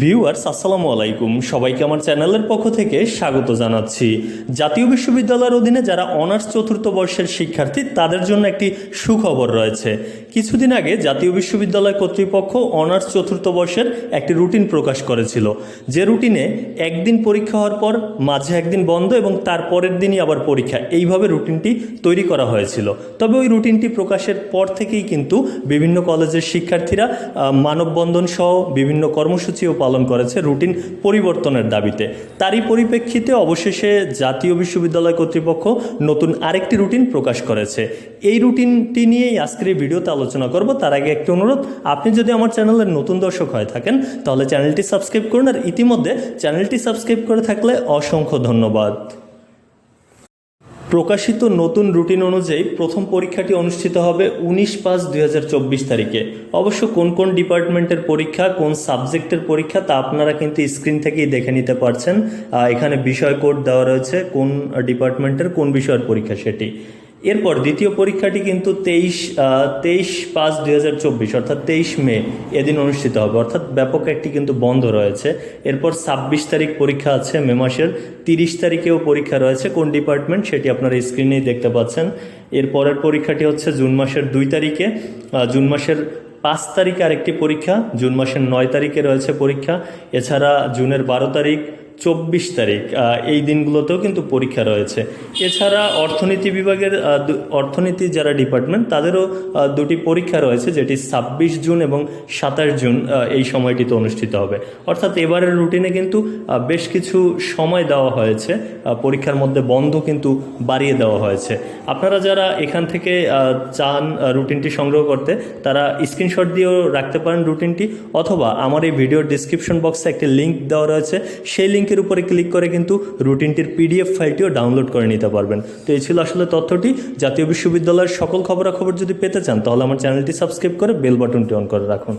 Viewers, আসসালামু আলাইকুম। সবাইকে আমার চ্যানেলের পক্ষ থেকে স্বাগত জানাচ্ছি। জাতীয় বিশ্ববিদ্যালয়ের অধীনে যারা অনার্স চতুর্থ বর্ষের শিক্ষার্থী, তাদের জন্য একটি সুখবর রয়েছে। কিছুদিন আগে জাতীয় বিশ্ববিদ্যালয় কর্তৃপক্ষ অনার্স চতুর্থ বর্ষের একটি রুটিন প্রকাশ করেছিল। যে রুটিনে একদিন পরীক্ষা হওয়ার পর, মাঝে একদিন বন্ধ এবং তার পরের দিনই আবার পরীক্ষা। এইভাবে রুটিনটি তৈরি করা হয়েছিল। তবে ওই রুটিনটি প্রকাশের পর থেকেই কিন্তু বিভিন্ন কলেজের শিক্ষার্থীরা মানববন্ধন সহ বিভিন্ন কর্মসূচিও পালন করেছে রুটিন পরিবর্তনের দাবিতে। তারই পরিপ্রেক্ষিতে অবশেষে জাতীয় বিশ্ববিদ্যালয় কর্তৃপক্ষ নতুন আরেকটি রুটিন প্রকাশ করেছে। এই রুটিনটি নিয়েই আজকের এই ভিডিওতে আলোচনা করব। তার আগে একটি অনুরোধ, আপনি যদি আমার চ্যানেলের নতুন দর্শক হয়ে থাকেন, তাহলে চ্যানেলটি সাবস্ক্রাইব করুন। আর ইতিমধ্যে চ্যানেলটি সাবস্ক্রাইব করে থাকলে অসংখ্য ধন্যবাদ। প্রকাশিত নতুন রুটিন অনুযায়ী প্রথম পরীক্ষাটি অনুষ্ঠিত হবে উনিশ পাঁচ দুই তারিখে। অবশ্য কোন কোন ডিপার্টমেন্টের পরীক্ষা, কোন সাবজেক্টের পরীক্ষা তা আপনারা কিন্তু স্ক্রিন থেকেই দেখে নিতে পারছেন। এখানে বিষয় কোড দেওয়া রয়েছে কোন ডিপার্টমেন্টের কোন বিষয়ের পরীক্ষা সেটি। এরপর দ্বিতীয় পরীক্ষাটি কিন্তু তেইশ তেইশ পাঁচ দুই হাজার চব্বিশ, অর্থাৎ তেইশ মে এদিন অনুষ্ঠিত হবে। অর্থাৎ ব্যাপক একটি কিন্তু বন্ধ রয়েছে। এরপর ছাব্বিশ তারিখ পরীক্ষা আছে মে মাসের। তিরিশ তারিখেও পরীক্ষা রয়েছে। কোন ডিপার্টমেন্ট সেটি আপনারা স্ক্রিনেই দেখতে পাচ্ছেন। এর পরের পরীক্ষাটি হচ্ছে জুন মাসের দুই তারিখে। জুন মাসের পাঁচ তারিখে আরেকটি পরীক্ষা। জুন মাসের নয় তারিখে রয়েছে পরীক্ষা। এছাড়া জুনের বারো তারিখ চব্বিশ তারিখ এই দিনগুলোতেও কিন্তু পরীক্ষা রয়েছে। এছাড়া অর্থনীতি বিভাগের অর্থনীতি যারা ডিপার্টমেন্ট, তাদেরও দুটি পরীক্ষা রয়েছে, যেটি ছাব্বিশ জুন এবং সাতাশ জুন এই সময়টিতে অনুষ্ঠিত হবে। অর্থাৎ এবারের রুটিনে কিন্তু বেশ কিছু সময় দেওয়া হয়েছে পরীক্ষার মধ্যে বন্ধ কিন্তু বাড়িয়ে দেওয়া হয়েছে। আপনারা যারা এখান থেকে চান রুটিনটি সংগ্রহ করতে, তারা স্ক্রিনশট দিয়েও রাখতে পারেন রুটিনটি, অথবা আমার এই ভিডিওর ডিসক্রিপশন বক্সে একটি লিঙ্ক দেওয়া রয়েছে, সেই লিঙ্কের উপরে ক্লিক করে কিন্তু রুটিনটির পিডিএফ ফাইলটিও ডাউনলোড করে নিতে পারবেন। তো এই ছিল আসলে তথ্যটি। জাতীয় বিশ্ববিদ্যালয়ের সকল খবরাখবর যদি পেতে চান, তাহলে আমার চ্যানেলটি সাবস্ক্রাইব করে বেল বাটনটি অন করে রাখুন।